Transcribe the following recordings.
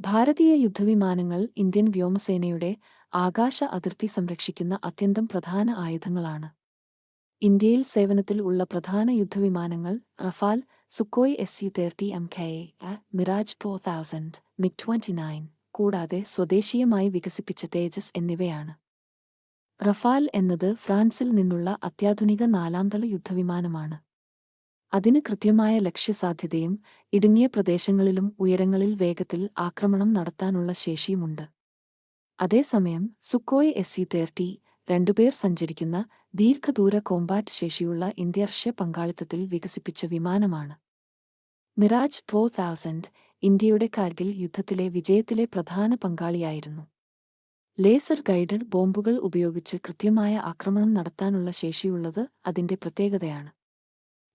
ഭാരതീയ യുദ്ധവിമാനങ്ങൾ ഇന്ത്യൻ വ്യോമസേനയുടെ ആകാശ അതിർത്തി സംരക്ഷിക്കുന്ന അത്യന്തം പ്രധാന ആയുധങ്ങളാണ്. ഇന്ത്യയിൽ സേവനത്തിൽ ഉള്ള പ്രധാന യുദ്ധവിമാനങ്ങൾ Rafale Sukhoi S U thirty M K A mirage four thousand MiG twenty nine കൂടാതെ സ്വദേശീയമായി വികസിപ്പിച്ച തേജസ് എന്നിവയാണ്. റഫാൽ എന്നത് ഫ്രാൻസിൽ നിന്നുള്ള അത്യാധുനിക നാലാംതല യുദ്ധവിമാനമാണ്. അതിന് കൃത്യമായ ലക്ഷ്യസാധ്യതയും ഇടുങ്ങിയ പ്രദേശങ്ങളിലും ഉയരങ്ങളിൽ വേഗത്തിൽ ആക്രമണം നടത്താനുള്ള ശേഷിയുമുണ്ട്. അതേസമയം സുക്കോയ് എസ് സി തേർട്ടി രണ്ടുപേർ സഞ്ചരിക്കുന്ന ദീർഘദൂര കോമ്പാറ്റ് ശേഷിയുള്ള ഇന്ത്യർഷ്യ പങ്കാളിത്തത്തിൽ വികസിപ്പിച്ച വിമാനമാണ്. മിറാജ് ഫോർ തൗസൻഡ് ഇന്ത്യയുടെ കാർഗിൽ യുദ്ധത്തിലെ വിജയത്തിലെ പ്രധാന പങ്കാളിയായിരുന്നു. ലേസർ ഗൈഡഡ് ബോംബുകൾ ഉപയോഗിച്ച് കൃത്യമായ ആക്രമണം നടത്താനുള്ള ശേഷിയുള്ളത് അതിന്റെ പ്രത്യേകതയാണ്.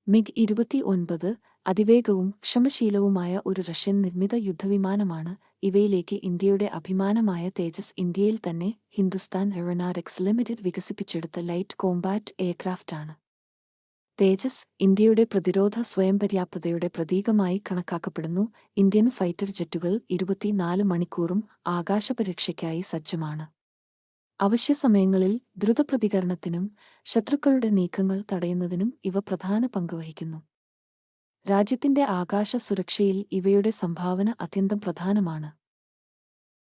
മിഗ് ഇരുപത്തി ഒൻപത് അതിവേഗവും ക്ഷമശീലവുമായ ഒരു റഷ്യൻ നിർമ്മിത യുദ്ധവിമാനമാണ് ഇവയിലേക്ക് ഇന്ത്യയുടെ അഭിമാനമായ തേജസ് ഇന്ത്യയിൽ തന്നെ ഹിന്ദുസ്ഥാൻ എറോനാറ്റിക്സ് ലിമിറ്റഡ് വികസിപ്പിച്ചെടുത്ത ലൈറ്റ് കോംബാറ്റ് എയർക്രാഫ്റ്റാണ്. തേജസ് ഇന്ത്യയുടെ പ്രതിരോധ സ്വയം പര്യാപ്തതയുടെ പ്രതീകമായി കണക്കാക്കപ്പെടുന്നു. ഇന്ത്യൻ ഫൈറ്റർ ജെറ്റുകൾ ഇരുപത്തിനാല് മണിക്കൂറും ആകാശപരീക്ഷയ്ക്കായി സജ്ജമാണ്. അവശ്യസമയങ്ങളിൽ ദ്രുതപ്രതികരണത്തിനും ശത്രുക്കളുടെ നീക്കങ്ങൾ തടയുന്നതിനും ഇവ പ്രധാന പങ്കുവഹിക്കുന്നു രാജ്യത്തിന്റെ ആകാശ സുരക്ഷയിൽ ഇവയുടെ സംഭാവന അത്യന്തം പ്രധാനമാണ്.